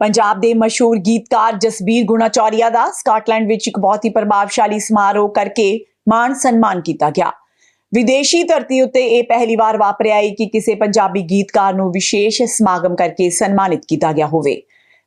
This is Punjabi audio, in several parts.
ਪੰਜਾਬ ਦੇ ਮਸ਼ਹੂਰ ਗੀਤਕਾਰ ਜਸਬੀਰ ਗੁਣਾਚੌਰੀਆ ਦਾ ਸਕਾਟਲੈਂਡ ਵਿੱਚ ਇੱਕ ਬਹੁਤ ਹੀ ਪ੍ਰਭਾਵਸ਼ਾਲੀ ਸਮਾਰੋਹ ਕਰਕੇ ਮਾਣ ਸਨਮਾਨ ਕੀਤਾ ਗਿਆ। ਵਿਦੇਸ਼ੀ ਧਰਤੀ ਉੱਤੇ ਇਹ ਪਹਿਲੀ ਵਾਰ ਵਾਪਰਿਆ ਹੈ ਕਿ ਕਿਸੇ ਪੰਜਾਬੀ ਗੀਤਕਾਰ ਨੂੰ ਵਿਸ਼ੇਸ਼ ਸਮਾਗਮ ਕਰਕੇ ਸਨਮਾਨਿਤ ਕੀਤਾ ਗਿਆ ਹੋਵੇ।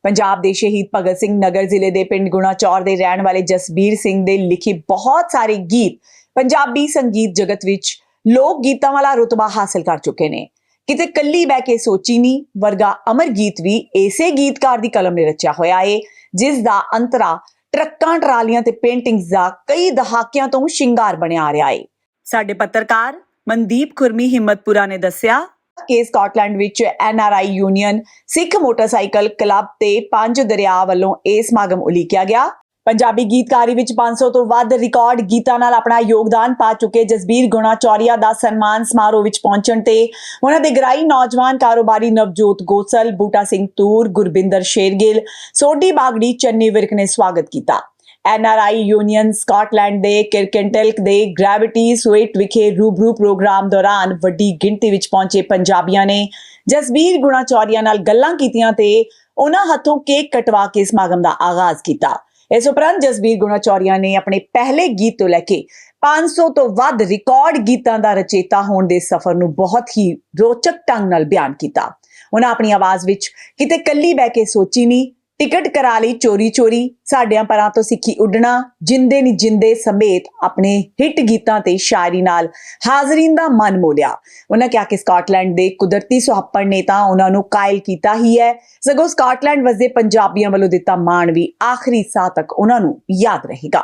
ਪੰਜਾਬ ਦੇ ਸ਼ਹੀਦ ਭਗਤ ਸਿੰਘ ਨਗਰ ਜ਼ਿਲ੍ਹੇ ਦੇ ਪਿੰਡ ਗੁਣਾਚੌਰ ਦੇ ਰਹਿਣ ਵਾਲੇ ਜਸਬੀਰ ਸਿੰਘ ਦੇ ਲਿਖੇ ਬਹੁਤ ਸਾਰੇ ਗੀਤ ਪੰਜਾਬੀ ਸੰਗੀਤ ਜਗਤ ਵਿੱਚ ਲੋਕ ਗੀਤਾਂ ਵਾਲਾ ਰੁਤਬਾ ਹਾਸਲ ਕਰ ਚੁੱਕੇ ਨੇ। ਕਿਤੇ ਕੱਲੀ ਬਹਿ ਕੇ ਸੋਚੀ ਨਹੀਂ ਵਰਗਾ ਅਮਰ ਗੀਤ ਵੀ ਇਸੇ ਗੀਤਕਾਰ ਦੀ ਕਲਮ ਨੇ ਰਚਿਆ ਹੋਇਆ ਏ ਜਿਸ ਦਾ ਅੰਤਰਾ ਟਰੱਕਾਂ ਟਰਾਲੀਆਂ ਤੇ ਪੇਂਟਿੰਗਸ ਦਾ ਕਈ ਦਹਾਕਿਆਂ ਤੋਂ ਸ਼ਿੰਗਾਰ ਬਣਿਆ ਆ ਰਿਹਾ ਏ। ਸਾਡੇ ਪੱਤਰਕਾਰ ਮਨਦੀਪ ਖੁਰਮੀ ਹਿੰਮਤਪੁਰਾ ਨੇ ਦੱਸਿਆ ਕਿ ਸਕਾਟਲੈਂਡ ਵਿੱਚ NRI union Sikh motorcycle club ਤੇ ਪੰਜ ਦਰਿਆ ਵੱਲੋਂ ਇਹ ਸਮਾਗਮ ਉਲੀਕਿਆ ਗਿਆ। ਪੰਜਾਬੀ ਗੀਤਕਾਰੀ ਵਿੱਚ 500 ਤੋਂ ਵੱਧ ਰਿਕਾਰਡ ਗੀਤਾਂ ਨਾਲ ਆਪਣਾ ਯੋਗਦਾਨ ਪਾ ਚੁੱਕੇ ਜਸਬੀਰ ਗੁਣਾ ਚੌਰੀਆ ਦਾ ਸਨਮਾਨ ਸਮਾਰੋਹ ਵਿੱਚ ਪਹੁੰਚਣ ਤੇ ਉਹਨਾਂ ਦੇ ਗ੍ਰਾਈ ਨੌਜਵਾਨ ਕਾਰੋਬਾਰੀ ਨਵਜੋਤ ਗੋਸਲ, ਬੂਟਾ ਸਿੰਘ ਤੂਰ, ਗੁਰਬਿੰਦਰ ਸ਼ੇਰਗਿੱਲ, ਸੋਢੀ ਬਾਗੜੀ, ਚੰਨੀ ਵਿਰਕ ਨੇ ਸਵਾਗਤ ਕੀਤਾ। ਐਨਆਰਆਈ ਯੂਨੀਅਨ ਸਕਾਟਲੈਂਡ ਦੇ ਕਿਰਕੈਂਟਲਕ ਦੇ ਗ੍ਰੈਵਿਟੀ ਸਵੇਟ ਵਿਖੇ ਰੂਬਰੂ ਪ੍ਰੋਗਰਾਮ ਦੌਰਾਨ ਵੱਡੀ ਗਿਣਤੀ ਵਿੱਚ ਪਹੁੰਚੇ ਪੰਜਾਬੀਆਂ ਨੇ ਜਸਬੀਰ ਗੁਣਾ ਚੌਰੀਆ ਨਾਲ ਗੱਲਾਂ ਕੀਤੀਆਂ ਤੇ ਉਹਨਾਂ ਹੱਥੋਂ ਕੇਕ ਕਟਵਾ ਕੇ ਸਮਾਗਮ ਦਾ ਆਗਾਜ਼ ਕੀਤਾ। ਇਸ ਉਪਰੰਤ ਜਸਬੀਰ ਗੁਣਾਚੌਰੀਆ ਨੇ ਆਪਣੇ ਪਹਿਲੇ ਗੀਤ ਤੋਂ ਲੈ ਕੇ 500 ਤੋਂ ਵੱਧ ਰਿਕਾਰਡ ਗੀਤਾਂ ਦਾ ਰਚੇਤਾ ਹੋਣ ਦੇ ਸਫ਼ਰ ਨੂੰ ਬਹੁਤ ਹੀ ਰੋਚਕ ਢੰਗ ਨਾਲ ਬਿਆਨ ਕੀਤਾ। ਉਹਨਾਂ ਆਪਣੀ ਆਵਾਜ਼ ਵਿੱਚ ਕਿਤੇ ਕੱਲੀ ਬਹਿ ਕੇ ਸੋਚੀ ਨਹੀਂ ਟਿਕਟ ਕਰਾ ਲਈ ਚੋਰੀ ਚੋਰੀ, ਸਾਡਿਆਂ ਪਰਾਂ ਤੋਂ ਸਿੱਖੀ ਉੱਡਣਾ, ਜਿੰਦੇ ਨੀ ਜਿੰਦੇ ਸਮੇਤ ਆਪਣੇ ਹਿੱਟ ਗੀਤਾਂ ਤੇ ਸ਼ਾਇਰੀ ਨਾਲ ਹਾਜ਼ਰੀਨ ਦਾ ਮਨ ਮੋਲਿਆ। ਉਹਨਾਂ ਕਿਹਾ ਕਿ ਸਕਾਟਲੈਂਡ ਦੇ ਕੁਦਰਤੀ ਸੁਹਾਪਣ ਨੇ ਤਾਂ ਉਹਨਾਂ ਨੂੰ ਕਾਇਲ ਕੀਤਾ ਹੀ ਹੈ। ਸਗੋਂ ਸਕਾਟਲੈਂਡ ਵਸਦੇ ਪੰਜਾਬੀਆਂ ਵੱਲੋਂ ਦਿੱਤਾ ਮਾਣ ਵੀ ਆਖਰੀ ਸਾਹ ਤੱਕ ਉਹਨਾਂ ਨੂੰ ਯਾਦ ਰਹੇਗਾ।